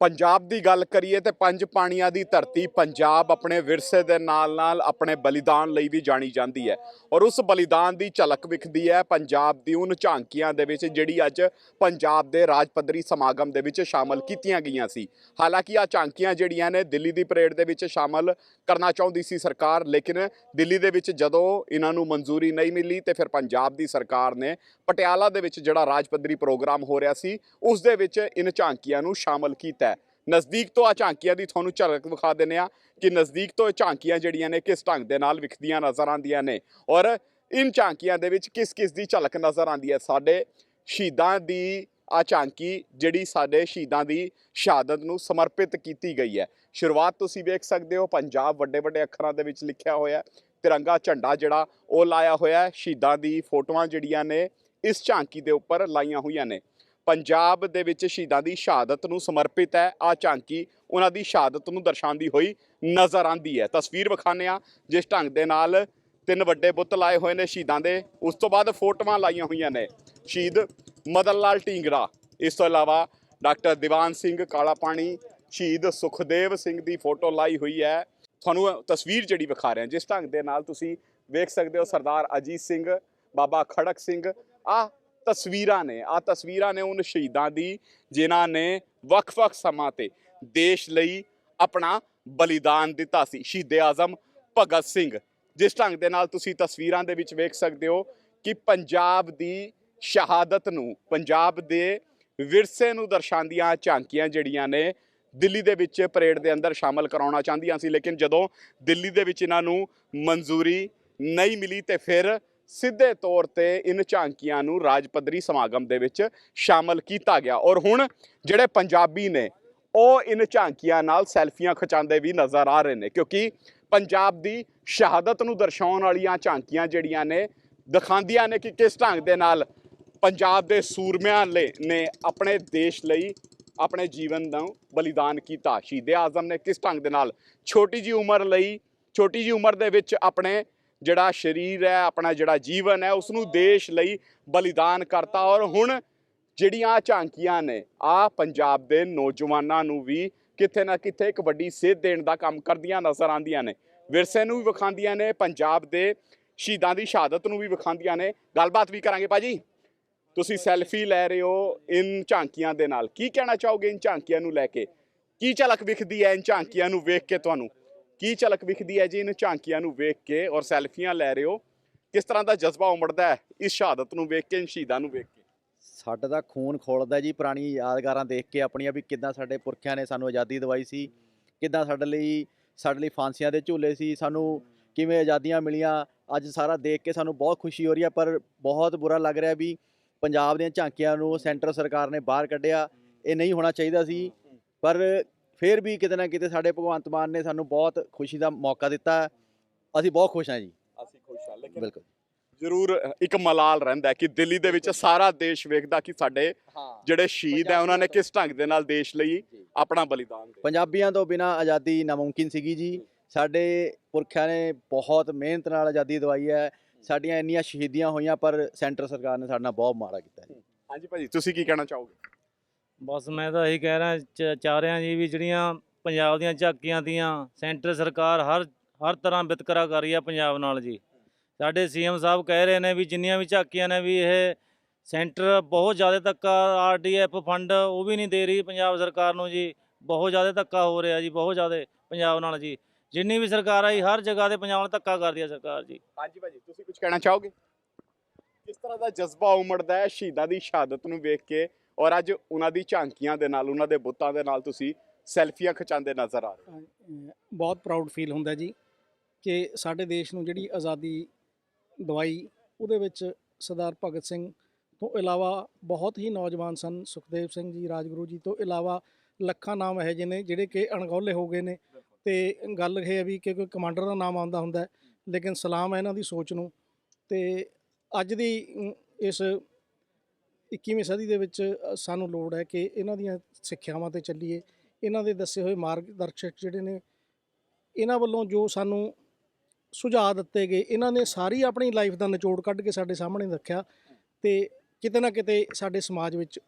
ਪੰਜਾਬ ਦੀ ਗੱਲ ਕਰੀਏ ਤੇ ਪੰਜ ਪਾਣੀਆਂ ਦੀ ਧਰਤੀ ਪੰਜਾਬ ਆਪਣੇ ਵਿਰਸੇ ਦੇ ਨਾਲ-ਨਾਲ ਆਪਣੇ ਬਲੀਦਾਨ ਲਈ ਵੀ ਜਾਣੀ ਜਾਂਦੀ ਹੈ। ਔਰ ਉਸ ਬਲੀਦਾਨ ਦੀ ਝਲਕ ਵਿਖਦੀ ਹੈ ਪੰਜਾਬ ਦੀ ਉਹਨਾਂ ਝਾਂਕੀਆਂ ਦੇ ਵਿੱਚ ਜਿਹੜੀ ਅੱਜ ਪੰਜਾਬ ਦੇ ਰਾਜ ਪੱਧਰੀ ਸਮਾਗਮ ਦੇ ਵਿੱਚ ਸ਼ਾਮਲ ਕੀਤੀਆਂ ਗਈਆਂ ਸੀ। ਹਾਲਾਂਕਿ ਆ ਝਾਂਕੀਆਂ ਜਿਹੜੀਆਂ ਨੇ ਦਿੱਲੀ ਦੀ ਪਰੇਡ ਦੇ ਵਿੱਚ ਸ਼ਾਮਲ ਕਰਨਾ ਚਾਹੁੰਦੀ ਸੀ ਸਰਕਾਰ, ਲੇਕਿਨ ਦਿੱਲੀ ਦੇ ਵਿੱਚ ਜਦੋਂ ਇਹਨਾਂ ਨੂੰ ਮਨਜ਼ੂਰੀ ਨਹੀਂ ਮਿਲੀ ਤੇ ਫਿਰ ਪੰਜਾਬ ਦੀ ਸਰਕਾਰ ਨੇ ਪਟਿਆਲਾ ਦੇ ਵਿੱਚ ਜਿਹੜਾ ਰਾਜ ਪੱਧਰੀ ਪ੍ਰੋਗਰਾਮ ਹੋ ਰਿਹਾ ਸੀ, ਉਸ ਦੇ ਵਿੱਚ ਇਨ ਝਾਂਕੀਆਂ ਨੂੰ ਸ਼ਾਮਲ ਕੀਤਾ ਨਜ਼ਦੀਕ ਤੋਂ ਆ ਝਾਂਕੀਆਂ ਦੀ ਤੁਹਾਨੂੰ ਝਲਕ ਵਿਖਾ ਦਿੰਦੇ ਆ ਕਿ ਨਜ਼ਦੀਕ ਤੋਂ ਇਹ ਝਾਂਕੀਆਂ ਜਿਹੜੀਆਂ ਨੇ ਕਿਸ ਢੰਗ ਦੇ ਨਾਲ ਵਿਖਦੀਆਂ ਨਜ਼ਰ ਆਉਂਦੀਆਂ ਨੇ। ਔਰ ਇਨ ਝਾਂਕੀਆਂ ਦੇ ਵਿੱਚ ਕਿਸ ਕਿਸ ਦੀ ਝਲਕ ਨਜ਼ਰ ਆਉਂਦੀ ਹੈ? ਸਾਡੇ ਸ਼ਹੀਦਾਂ ਦੀ ਆ ਝਾਂਕੀ ਜਿਹੜੀ ਸਾਡੇ ਸ਼ਹੀਦਾਂ ਦੀ ਸ਼ਹਾਦਤ ਨੂੰ ਸਮਰਪਿਤ ਕੀਤੀ ਗਈ ਹੈ। ਸ਼ੁਰੂਆਤ ਤੁਸੀਂ ਵੇਖ ਸਕਦੇ ਹੋ, ਪੰਜਾਬ ਵੱਡੇ ਵੱਡੇ ਅੱਖਰਾਂ ਦੇ ਵਿੱਚ ਲਿਖਿਆ ਹੋਇਆ ਤਿਰੰਗਾ ਝੰਡਾ ਜਿਹੜਾ ਉਹ ਲਾਇਆ ਹੋਇਆ ਹੈ। ਸ਼ਹੀਦਾਂ ਦੀ ਫੋਟੋਆਂ ਜਿਹੜੀਆਂ ਨੇ ਇਸ ਝਾਂਕੀ ਦੇ ਉੱਪਰ ਲਾਈਆਂ ਹੋਈਆਂ ਨੇ। ਪੰਜਾਬ ਦੇ ਵਿੱਚ ਸ਼ਹੀਦਾਂ ਦੀ ਸ਼ਹਾਦਤ ਨੂੰ ਸਮਰਪਿਤ ਹੈ। ਆ ਝਾਂਕੀ ਉਹਨਾਂ ਦੀ ਸ਼ਹਾਦਤ ਨੂੰ ਦਰਸਾਉਂਦੀ ਹੋਈ ਨਜ਼ਰ ਆਂਦੀ ਹੈ। ਤਸਵੀਰ ਵਿਖਾਉਂਦੇ ਹਾਂ। ਜਿਸ ਢੰਗ ਦੇ ਨਾਲ ਤਿੰਨ ਵੱਡੇ ਬੁੱਤ ਲਾਏ ਹੋਏ ਨੇ ਸ਼ਹੀਦਾਂ ਦੇ। ਉਸ ਤੋਂ ਬਾਅਦ ਫੋਟੋਆਂ ਲਾਈਆਂ ਹੋਈਆਂ ਨੇ। ਸ਼ਹੀਦ ਮਦਨ ਲਾਲ ਢੀਂਗਰਾ। ਇਸ ਤੋਂ ਇਲਾਵਾ ਡਾਕਟਰ ਦੀਵਾਨ ਸਿੰਘ ਕਾਲਾ ਪਾਣੀ ਸ਼ਹੀਦ ਸੁਖਦੇਵ ਸਿੰਘ ਦੀ ਫੋਟੋ ਲਾਈ ਹੋਈ ਹੈ। ਤੁਹਾਨੂੰ ਤਸਵੀਰ ਜਿਹੜੀ ਵਿਖਾ ਰਹੇ ਹਾਂ। ਜਿਸ ਢੰਗ ਦੇ ਨਾਲ ਤੁਸੀਂ ਵੇਖ ਸਕਦੇ ਹੋ ਸਰਦਾਰ ਅਜੀਤ ਸਿੰਘ, ਬਾਬਾ ਖੜਕ ਸਿੰਘ। ਆ ਤਸਵੀਰਾਂ ਨੇ ਆ ਤਸਵੀਰਾਂ ਨੇ ਉਹਨਾਂ ਸ਼ਹੀਦਾਂ ਦੀ, ਜਿਨ੍ਹਾਂ ਨੇ ਵੱਖ-ਵੱਖ ਸਮਾਂ ਤੇ ਦੇਸ਼ ਲਈ ਆਪਣਾ ਬਲੀਦਾਨ ਦਿੱਤਾ ਸੀ। ਸ਼ਹੀਦ ਆਜ਼ਮ ਭਗਤ ਸਿੰਘ। ਜਿਸ ਢੰਗ ਦੇ ਨਾਲ ਤੁਸੀਂ ਤਸਵੀਰਾਂ ਦੇ ਵਿੱਚ ਵੇਖ ਸਕਦੇ ਹੋ ਕਿ ਪੰਜਾਬ ਦੀ ਸ਼ਹਾਦਤ ਨੂੰ, ਪੰਜਾਬ ਦੇ ਵਿਰਸੇ ਨੂੰ ਦਰਸਾਉਂਦੀਆਂ ਝਾਂਕੀਆਂ ਜਿਹੜੀਆਂ ਨੇ ਦਿੱਲੀ ਦੇ ਵਿੱਚ ਪਰੇਡ ਦੇ ਅੰਦਰ ਸ਼ਾਮਲ ਕਰਾਉਣਾ ਚਾਹੁੰਦੀਆਂ ਸੀ। ਲੇਕਿਨ ਜਦੋਂ ਦਿੱਲੀ ਦੇ ਵਿੱਚ ਇਹਨਾਂ ਨੂੰ ਮਨਜ਼ੂਰੀ ਨਹੀਂ ਮਿਲੀ ਤੇ ਫਿਰ ਸਿੱਧੇ ਤੌਰ ਤੇ ਇਨ ਝਾਂਕੀਆਂ ਨੂੰ ਰਾਜ ਪੱਧਰੀ ਸਮਾਗਮ ਦੇ ਵਿੱਚ ਸ਼ਾਮਲ ਕੀਤਾ ਗਿਆ। ਔਰ ਹੁਣ ਜਿਹੜੇ ਪੰਜਾਬੀ ਨੇ, ਉਹ ਇਨ ਝਾਂਕੀਆਂ ਨਾਲ ਸੈਲਫੀਆਂ ਖਿਚਾਉਂਦੇ ਵੀ ਨਜ਼ਰ ਆ ਰਹੇ ਨੇ। ਕਿਉਂਕਿ ਪੰਜਾਬ ਦੀ ਸ਼ਹਾਦਤ ਨੂੰ ਦਰਸਾਉਣ ਵਾਲੀਆਂ ਝਾਂਕੀਆਂ ਜਿਹੜੀਆਂ ਨੇ, ਦਿਖਾਉਂਦੀਆਂ ਨੇ ਕਿ ਕਿਸ ਢੰਗ ਦੇ ਨਾਲ ਪੰਜਾਬ ਦੇ ਸੂਰਮਿਆਂ ਲਈ ਨੇ ਆਪਣੇ ਦੇਸ਼ ਲਈ ਆਪਣੇ ਜੀਵਨ ਦਾ ਬਲੀਦਾਨ ਕੀਤਾ। ਸ਼ਹੀਦ ਆਜ਼ਮ ਨੇ ਕਿਸ ਢੰਗ ਦੇ ਨਾਲ ਛੋਟੀ ਜੀ ਉਮਰ ਲਈ, ਛੋਟੀ ਜੀ ਉਮਰ ਦੇ ਵਿੱਚ ਆਪਣੇ ਜਿਹੜਾ ਸਰੀਰ ਹੈ, ਆਪਣਾ ਜਿਹੜਾ ਜੀਵਨ ਹੈ ਉਸ ਨੂੰ ਦੇਸ਼ ਲਈ ਬਲੀਦਾਨ ਕਰਤਾ ਔਰ ਹੁਣ ਜਿਹੜੀਆਂ ਝਾਂਕੀਆਂ ਨੇ, ਆ ਪੰਜਾਬ ਦੇ ਨੌਜਵਾਨਾਂ ਨੂੰ ਵੀ ਕਿਤੇ ਨਾ ਕਿਤੇ ਇੱਕ ਵੱਡੀ ਸੇਧ ਦੇਣ ਦਾ ਕੰਮ ਕਰਦੀਆਂ ਨਜ਼ਰ ਆਉਂਦੀਆਂ ਨੇ। ਵਿਰਸੇ ਨੂੰ ਵੀ ਵਿਖਾਉਂਦੀਆਂ ਨੇ, ਪੰਜਾਬ ਦੇ ਸ਼ਹੀਦਾਂ ਦੀ ਸ਼ਹਾਦਤ ਨੂੰ ਵੀ ਵਿਖਾਉਂਦੀਆਂ ਨੇ। ਗੱਲਬਾਤ ਵੀ ਕਰਾਂਗੇ ਭਾਜੀ। ਤੁਸੀਂ ਸੈਲਫੀ ਲੈ ਰਹੇ ਹੋ ਇਨ ਝਾਂਕੀਆਂ ਦੇ ਨਾਲ। ਕੀ ਕਹਿਣਾ ਚਾਹੋਗੇ ਇਨ ਝਾਂਕੀਆਂ ਨੂੰ ਲੈ ਕੇ? ਕੀ ਝਲਕ ਵਿਖਦੀ ਹੈ ਇਨ ਝਾਂਕੀਆਂ ਨੂੰ ਵੇਖ ਕੇ ਤੁਹਾਨੂੰ? ਕੀ ਝਲਕ ਵਿਖਦੀ ਹੈ ਜੀ ਇਨ ਝਾਂਕੀਆਂ ਨੂੰ ਵੇਖ ਕੇ ਔਰ ਸੈਲਫੀਆਂ ਲੈ ਰਹੇ ਹੋ? ਕਿਸ ਤਰ੍ਹਾਂ ਦਾ ਜਜ਼ਬਾ ਉਮੜਦਾ ਹੈ ਇਸ ਸ਼ਹਾਦਤ ਨੂੰ ਵੇਖ ਕੇ ਇਨ ਸ਼ਹੀਦਾਂ ਨੂੰ ਵੇਖ ਕੇ? ਸਾਡਾ ਤਾਂ ਖੂਨ ਖੋਲਦਾ ਜੀ ਪੁਰਾਣੀ ਯਾਦਗਾਰਾਂ ਦੇਖ ਕੇ ਆਪਣੀਆਂ ਵੀ ਕਿੱਦਾਂ ਸਾਡੇ ਪੁਰਖਿਆਂ ਨੇ ਸਾਨੂੰ ਆਜ਼ਾਦੀ ਦਵਾਈ ਸੀ, ਕਿੱਦਾਂ ਸਾਡੇ ਲਈ ਸਾਡੇ ਲਈ ਫਾਂਸੀਆਂ ਦੇ ਝੂਲੇ ਸੀ, ਸਾਨੂੰ ਕਿਵੇਂ ਆਜ਼ਾਦੀਆਂ ਮਿਲੀਆਂ, ਅੱਜ ਸਾਰਾ ਦੇਖ ਕੇ ਸਾਨੂੰ ਬਹੁਤ ਖੁਸ਼ੀ ਹੋ ਰਹੀ ਹੈ, ਪਰ ਬਹੁਤ ਬੁਰਾ ਲੱਗ ਰਿਹਾ ਵੀ ਪੰਜਾਬ ਦੀਆਂ ਝਾਂਕੀਆਂ ਨੂੰ ਸੈਂਟਰ ਸਰਕਾਰ ਨੇ ਬਾਹਰ ਕੱਢਿਆ, ਇਹ ਨਹੀਂ ਹੋਣਾ ਚਾਹੀਦਾ ਸੀ, ਪਰ ਫਿਰ ਵੀ ਕਿਤੇ ਨਾ ਕਿਤੇ ਸਾਡੇ ਭਗਵੰਤ ਮਾਨ ਨੇ ਸਾਨੂੰ ਬਹੁਤ ਖੁਸ਼ੀ ਦਾ ਮੌਕਾ ਦਿੱਤਾ। ਅਸੀਂ ਬਹੁਤ ਖੁਸ਼ ਹਾਂ ਜੀ। ਅਸੀਂ ਖੁਸ਼ ਹਾਂ ਲੇਕਿਨ ਬਿਲਕੁਲ। ਜ਼ਰੂਰ ਇੱਕ ਮਲਾਲ ਰਹਿੰਦਾ ਕਿ ਦਿੱਲੀ ਦੇ ਵਿੱਚ ਸਾਰਾ ਦੇਸ਼ ਵੇਖਦਾ ਕਿ ਸਾਡੇ ਜਿਹੜੇ ਸ਼ਹੀਦ ਹੈ ਉਹਨਾਂ ਨੇ ਕਿਸ ਢੰਗ ਦੇ ਨਾਲ ਦੇਸ਼ ਲਈ ਆਪਣਾ ਬਲੀਦਾਨ ਦਿੱਤਾ। ਪੰਜਾਬੀਆਂ ਤੋਂ ਬਿਨਾ ਆਜ਼ਾਦੀ ਨਾਮੁਮਕਿਨ ਸੀਗੀ ਜੀ। ਸਾਡੇ ਪੁਰਖਿਆਂ ਨੇ ਬਹੁਤ ਮਿਹਨਤ ਨਾਲ ਆਜ਼ਾਦੀ ਦਵਾਈ ਹੈ। ਸਾਡੀਆਂ ਇੰਨੀਆਂ ਸ਼ਹੀਦੀਆਂ ਹੋਈਆਂ ਪਰ ਸੈਂਟਰ ਸਰਕਾਰ ਨੇ ਸਾਡੇ ਨਾਲ ਬਹੁਤ ਮਾੜਾ ਕੀਤਾ ਜੀ। ਹਾਂਜੀ ਭਾਜੀ ਤੁਸੀਂ ਕੀ ਕਹਿਣਾ ਚਾਹੋਗੇ? ਬਸ ਮੈਂ ਤਾਂ ਇਹੀ ਕਹਿ ਰਿਹਾ, ਚ- ਚਾਹ ਰਿਹਾ ਜੀ ਵੀ ਜਿਹੜੀਆਂ ਪੰਜਾਬ ਦੀਆਂ ਝਾਕੀਆਂ ਦੀਆਂ ਸੈਂਟਰ ਸਰਕਾਰ ਹਰ ਹਰ ਤਰ੍ਹਾਂ ਵਿਤਕਰਾ ਕਰ ਰਹੀ ਆ ਪੰਜਾਬ ਨਾਲ ਜੀ। ਸਾਡੇ ਸੀਐਮ ਸਾਹਿਬ ਕਹਿ ਰਹੇ ਨੇ ਵੀ ਜਿੰਨੀਆਂ ਵੀ ਝਾਕੀਆਂ ਨੇ ਵੀ ਇਹ ਸੈਂਟਰ ਬਹੁਤ ਜ਼ਿਆਦਾ ਧੱਕਾ ਆਰਡੀਐਫ ਫੰਡ ਉਹ ਵੀ ਨਹੀਂ ਦੇ ਰਹੀ ਪੰਜਾਬ ਸਰਕਾਰ ਨੂੰ ਜੀ। ਬਹੁਤ ਜ਼ਿਆਦਾ ਧੱਕਾ ਹੋ ਰਿਹਾ ਜੀ, ਬਹੁਤ ਜ਼ਿਆਦਾ ਪੰਜਾਬ ਨਾਲ ਜੀ। ਜਿੰਨੀ ਵੀ ਸਰਕਾਰ ਆਈ ਹਰ ਜਗ੍ਹਾ ਤੇ ਪੰਜਾਬ ਨਾਲ ਧੱਕਾ ਕਰਦੀ ਆ ਸਰਕਾਰ ਜੀ। ਹਾਂਜੀ ਭਾਜੀ, ਤੁਸੀਂ ਕੁਝ ਕਹਿਣਾ ਚਾਹੋਗੇ? ਕਿਸ ਤਰ੍ਹਾਂ ਦਾ ਜਜ਼ਬਾ ਉਮੜਦਾ ਹੈ ਸ਼ਹੀਦਾਂ ਦੀ ਸ਼ਹਾਦਤ ਨੂੰ ਵੇਖ ਕੇ? ਔਰ ਅੱਜ ਉਹਨਾਂ ਦੀ ਝਾਂਕੀਆਂ ਦੇ ਨਾਲ, ਉਹਨਾਂ ਦੇ ਬੁੱਤਾਂ ਦੇ ਨਾਲ ਤੁਸੀਂ ਸੈਲਫੀਆਂ ਖਿਚਾਉਂਦੇ ਨਜ਼ਰ ਆ ਰਹੇ ਹੋ। ਬਹੁਤ ਪ੍ਰਾਊਡ ਫੀਲ ਹੁੰਦਾ ਜੀ ਕਿ ਸਾਡੇ ਦੇਸ਼ ਨੂੰ ਜਿਹੜੀ ਆਜ਼ਾਦੀ ਦਵਾਈ, ਉਹਦੇ ਵਿੱਚ ਸਰਦਾਰ ਭਗਤ ਸਿੰਘ ਤੋਂ ਇਲਾਵਾ ਬਹੁਤ ਹੀ ਨੌਜਵਾਨ ਸਨ, ਸੁਖਦੇਵ ਸਿੰਘ ਜੀ, ਰਾਜਗੁਰੂ ਜੀ ਤੋਂ ਇਲਾਵਾ ਲੱਖਾਂ ਨਾਮ ਇਹੋ ਜਿਹੇ ਨੇ ਜਿਹੜੇ ਕਿ ਅਣਗੌਲੇ ਹੋ ਗਏ ਨੇ। ਤੇ ਗੱਲ ਇਹ ਹੈ ਵੀ ਕਿ ਕੋਈ ਕਮਾਂਡਰ ਦਾ ਨਾਮ ਆਉਂਦਾ ਹੁੰਦਾ, ਲੇਕਿਨ ਸਲਾਮ ਹੈ ਇਹਨਾਂ ਦੀ ਸੋਚ ਨੂੰ। ਤੇ ਅੱਜ ਦੀ ਇਸ 21ਵੀਂ ਸਦੀ ਦੇ ਵਿੱਚ ਸਾਨੂੰ ਲੋੜ ਹੈ ਕਿ ਇਹਨਾਂ ਦੀਆਂ ਸਿੱਖਿਆਵਾਂ ਤੇ ਚੱਲੀਏ। ਇਹਨਾਂ ਦੇ ਦੱਸੇ ਹੋਏ ਮਾਰਗਦਰਸ਼ਕ ਜਿਹੜੇ ਨੇ, ਇਹਨਾਂ ਵੱਲੋਂ ਜੋ ਸਾਨੂੰ ਸੁਝਾਅ ਦਿੱਤੇ ਗਏ, ਇਹਨਾਂ ਨੇ ਸਾਰੀ ਆਪਣੀ ਲਾਈਫ ਦਾ ਨਿਚੋੜ ਕੱਢ ਕੇ ਸਾਡੇ ਸਾਹਮਣੇ ਰੱਖਿਆ ਤੇ ਕਿਤੇ ਨਾ ਕਿਤੇ ਸਾਡੇ ਸਮਾਜ ਵਿੱਚ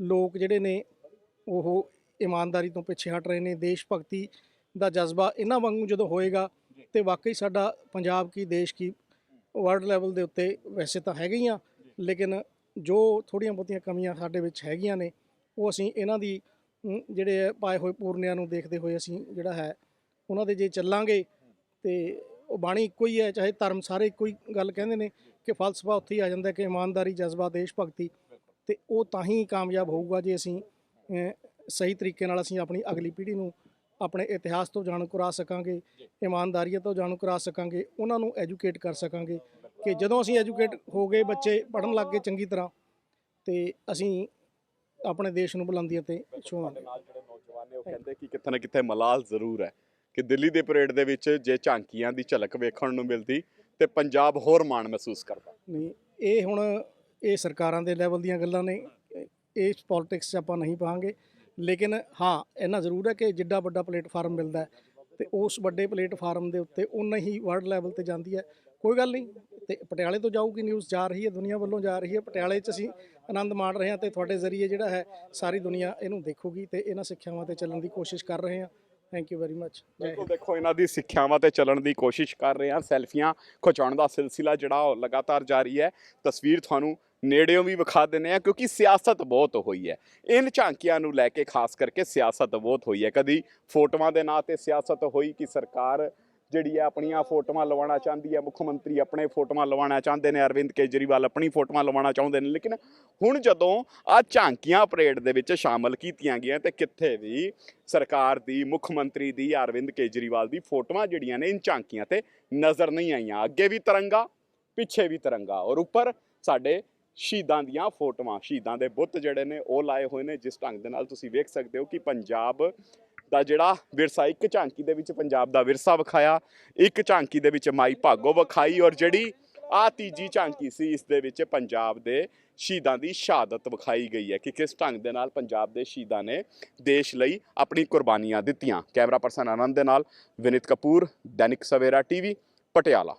ਲੋਕ ਜਿਹੜੇ ਨੇ, ਉਹ ਇਮਾਨਦਾਰੀ ਤੋਂ ਪਿੱਛੇ ਹਟ ਰਹੇ ਨੇ, ਦੇਸ਼ ਭਗਤੀ ਦਾ ਜਜ਼ਬਾ ਇਹਨਾਂ ਵਾਂਗੂ ਜਦੋਂ ਹੋਏਗਾ ਤੇ ਵਾਕਈ ਸਾਡਾ ਪੰਜਾਬ ਕੀ, ਦੇਸ਼ ਕੀ ਵਰਲਡ ਲੈਵਲ ਦੇ ਉੱਤੇ ਵੈਸੇ ਤਾਂ ਹੈਗੇ ਹੀ ਆ, ਲੇਕਿਨ ਜੋ ਥੋੜੀਆਂ ਬਹੁਤੀਆਂ ਕਮੀਆਂ ਸਾਡੇ ਵਿੱਚ ਹੈਗੀਆਂ ਨੇ, ਉਹ ਅਸੀਂ ਇਹਨਾਂ ਦੀ ਜਿਹੜੇ ਪਾਏ ਹੋਏ ਪੂਰਨਿਆਂ ਨੂੰ ਦੇਖਦੇ ਹੋਏ ਅਸੀਂ ਜਿਹੜਾ ਹੈ, ਉਹਨਾਂ ਦੇ ਜੇ ਚੱਲਾਂਗੇ ਤੇ ਉਹ ਬਾਣੀ ਇੱਕੋ ਹੀ ਹੈ, ਚਾਹੇ ਧਰਮ ਸਾਰੇ ਇੱਕੋ ਹੀ ਗੱਲ ਕਹਿੰਦੇ ਨੇ ਕਿ ਫਲਸਫਾ ਉੱਥੇ ਹੀ ਆ ਜਾਂਦਾ ਕਿ ਇਮਾਨਦਾਰੀ, ਜਜ਼ਬਾ, ਦੇਸ਼ ਭਗਤੀ ਤੇ ਉਹ ਤਾਂ ਹੀ ਕਾਮਯਾਬ ਹੋਊਗਾ ਜੇ ਅਸੀਂ ਸਹੀ ਤਰੀਕੇ ਨਾਲ ਅਸੀਂ ਆਪਣੀ ਅਗਲੀ ਪੀੜ੍ਹੀ ਨੂੰ ਆਪਣੇ ਇਤਿਹਾਸ ਤੋਂ ਜਾਣੂ ਕਰਾ ਸਕਾਂਗੇ ਇਮਾਨਦਾਰੀਅਤ ਤੋਂ ਜਾਣੂ ਕਰਾ ਸਕਾਂਗੇ, ਉਹਨਾਂ ਨੂੰ ਐਜੂਕੇਟ ਕਰ ਸਕਾਂਗੇ ਕਿ ਜਦੋਂ ਅਸੀਂ ਐਜੂਕੇਟ ਹੋ ਗਏ ਬੱਚੇ ਪੜ੍ਹਨ ਲੱਗ ਗਏ ਚੰਗੀ ਤਰ੍ਹਾਂ ਤੇ ਅਸੀਂ ਆਪਣੇ ਦੇਸ਼ ਨੂੰ ਬੁਲੰਦੀਆਂ ਤੇ ਛੂਵਾਂਗੇ। ਨਾਲ ਜਿਹੜੇ ਨੌਜਵਾਨ ਨੇ ਉਹ ਕਹਿੰਦੇ ਕਿ ਕਿਤੇ ਨਾ ਕਿਤੇ ਮਲਾਲ ਜ਼ਰੂਰ ਹੈ ਕਿ ਦਿੱਲੀ ਦੇ ਪਰੇਡ ਦੇ ਵਿੱਚ ਜੇ ਝਾਂਕੀਆਂ ਦੀ ਝਲਕ ਵੇਖਣ ਨੂੰ ਮਿਲਦੀ ਤੇ ਪੰਜਾਬ ਹੋਰ ਮਾਣ ਮਹਿਸੂਸ ਕਰਦਾ। ਨਹੀਂ ਇਹ ਹੁਣ ਇਹ ਸਰਕਾਰਾਂ ਦੇ ਲੈਵਲ ਦੀਆਂ ਗੱਲਾਂ ਨੇ ਇਹ ਪੋਲਿਟਿਕਸ 'ਚ ਆਪਾਂ ਨਹੀਂ ਪਾਵਾਂਗੇ। ਲੇਕਿਨ ਹਾਂ ਇਹਨਾਂ ਜ਼ਰੂਰ ਹੈ ਕਿ ਜਿੱਡਾ ਵੱਡਾ ਪਲੇਟਫਾਰਮ ਮਿਲਦਾ ਤੇ ਉਸ ਵੱਡੇ ਪਲੇਟਫਾਰਮ ਦੇ ਉੱਤੇ ਉਨਾ ਹੀ ਵਰਲਡ ਲੈਵਲ ਤੇ ਜਾਂਦੀ ਹੈ। ਕੋਈ ਗੱਲ ਨਹੀਂ। ਤੇ ਪਟਿਆਲੇ ਤੋਂ ਜਾਊਗੀ ਨਿਊਜ਼ ਜਾ ਰਹੀ ਹੈ ਦੁਨੀਆ ਵੱਲੋਂ ਜਾ ਰਹੀ ਹੈ। ਪਟਿਆਲੇ 'ਚ ਅਸੀਂ ਆਨੰਦ ਮਾਣ ਰਹੇ ਹਾਂ ਤੇ ਤੁਹਾਡੇ ਜ਼ਰੀਏ ਜਿਹੜਾ ਹੈ ਸਾਰੀ ਦੁਨੀਆ ਇਹਨੂੰ ਦੇਖੂਗੀ ਤੇ ਇਹਨਾਂ ਸਿੱਖਿਆਵਾਂ ਤੇ ਚੱਲਣ ਦੀ ਕੋਸ਼ਿਸ਼ ਕਰ ਰਹੇ ਹਾਂ। ਥੈਂਕ ਯੂ ਵੈਰੀ ਮੱਚ ਬਿਲਕੁਲ ਦੇਖੋ ਇਹਨਾਂ ਦੀ ਸਿੱਖਿਆਵਾਂ ਤੇ ਚੱਲਣ ਦੀ ਕੋਸ਼ਿਸ਼ ਕਰ ਰਹੇ ਆ ਸੈਲਫੀਆਂ ਖਿਚਾਉਣ ਦਾ ਸਿਲਸਿਲਾ ਜਿਹੜਾ ਉਹ ਲਗਾਤਾਰ ਜਾਰੀ ਹੈ। ਤਸਵੀਰ ਤੁਹਾਨੂੰ ਨੇੜਿਓਂ ਵੀ ਵਿਖਾ ਦਿੰਨੇ ਆ ਕਿਉਂਕਿ ਸਿਆਸਤ ਬਹੁਤ ਹੋਈ ਹੈ। ਇਨ ਝਾਂਕੀਆਂ ਨੂੰ ਲੈ ਕੇ ਖਾਸ ਕਰਕੇ ਸਿਆਸਤ ਬਹੁਤ ਹੋਈ ਹੈ। ਕਦੀ ਫੋਟੋਆਂ ਦੇ ਨਾਂ ਤੇ ਸਿਆਸਤ ਹੋਈ ਕਿ ਸਰਕਾਰ ਜਿਹੜੀ ਹੈ ਆਪਣੀਆਂ ਫੋਟੋਆਂ ਲਵਾਉਣਾ ਚਾਹੁੰਦੀ ਹੈ ਮੁੱਖ ਮੰਤਰੀ ਆਪਣੇ ਫੋਟੋਆਂ ਲਵਾਉਣਾ ਚਾਹੁੰਦੇ ਨੇ, ਅਰਵਿੰਦ ਕੇਜਰੀਵਾਲ ਆਪਣੀ ਫੋਟੋਆਂ ਲਵਾਉਣਾ ਚਾਹੁੰਦੇ ਨੇ, ਲੇਕਿਨ ਹੁਣ ਜਦੋਂ ਆ ਝਾਂਕੀਆਂ ਪਰੇਡ ਦੇ ਵਿੱਚ ਸ਼ਾਮਲ ਕੀਤੀਆਂ ਗਈਆਂ ਤੇ ਕਿੱਥੇ ਵੀ ਸਰਕਾਰ ਦੀ, ਮੁੱਖ ਮੰਤਰੀ ਦੀ, ਅਰਵਿੰਦ ਕੇਜਰੀਵਾਲ ਦੀ ਫੋਟੋਆਂ ਜਿਹੜੀਆਂ ਨੇ, ਇਨ ਝਾਂਕੀਆਂ ਤੇ ਨਜ਼ਰ ਨਹੀਂ ਆਈਆਂ। ਅੱਗੇ ਵੀ ਤਿਰੰਗਾ, ਪਿੱਛੇ ਵੀ ਤਿਰੰਗਾ ਔਰ ਉੱਪਰ ਸਾਡੇ ਸ਼ਹੀਦਾਂ ਦੀਆਂ ਫੋਟੋਆਂ, ਸ਼ਹੀਦਾਂ ਦੇ ਬੁੱਤ ਜਿਹੜੇ ਨੇ, ਉਹ ਲਾਏ ਹੋਏ ਨੇ, ਜਿਸ ਢੰਗ ਦੇ ਨਾਲ ਤੁਸੀਂ ਵੇਖ ਸਕਦੇ ਹੋ ਕਿ ਪੰਜਾਬ ਦਾ ਜਿਹੜਾ ਵਿਰਸਾ, ਇੱਕ ਝਾਂਕੀ ਦੇ ਵਿੱਚ ਪੰਜਾਬ ਦਾ ਵਿਰਸਾ ਵਿਖਾਇਆ, ਇੱਕ ਝਾਂਕੀ ਦੇ ਵਿੱਚ ਮਾਈ ਭਾਗੋ ਵਿਖਾਈ ਔਰ ਜਿਹੜੀ ਆ ਤੀਜੀ ਝਾਂਕੀ ਸੀ, ਇਸ ਦੇ ਵਿੱਚ ਪੰਜਾਬ ਦੇ ਸ਼ਹੀਦਾਂ ਦੀ ਸ਼ਹਾਦਤ ਵਿਖਾਈ ਗਈ ਹੈ ਕਿ ਕਿਸ ਢੰਗ ਦੇ ਨਾਲ ਪੰਜਾਬ ਦੇ ਸ਼ਹੀਦਾਂ ਨੇ ਦੇਸ਼ ਲਈ ਆਪਣੀ ਕੁਰਬਾਨੀਆਂ ਦਿੱਤੀਆਂ। ਕੈਮਰਾ ਪਰਸਨ ਆਨੰਦ ਦੇ ਨਾਲ ਵਿਨਿਤ ਕਪੂਰ, ਦੈਨਿਕ ਸਵੇਰਾ ਟੀਵੀ, ਪਟਿਆਲਾ।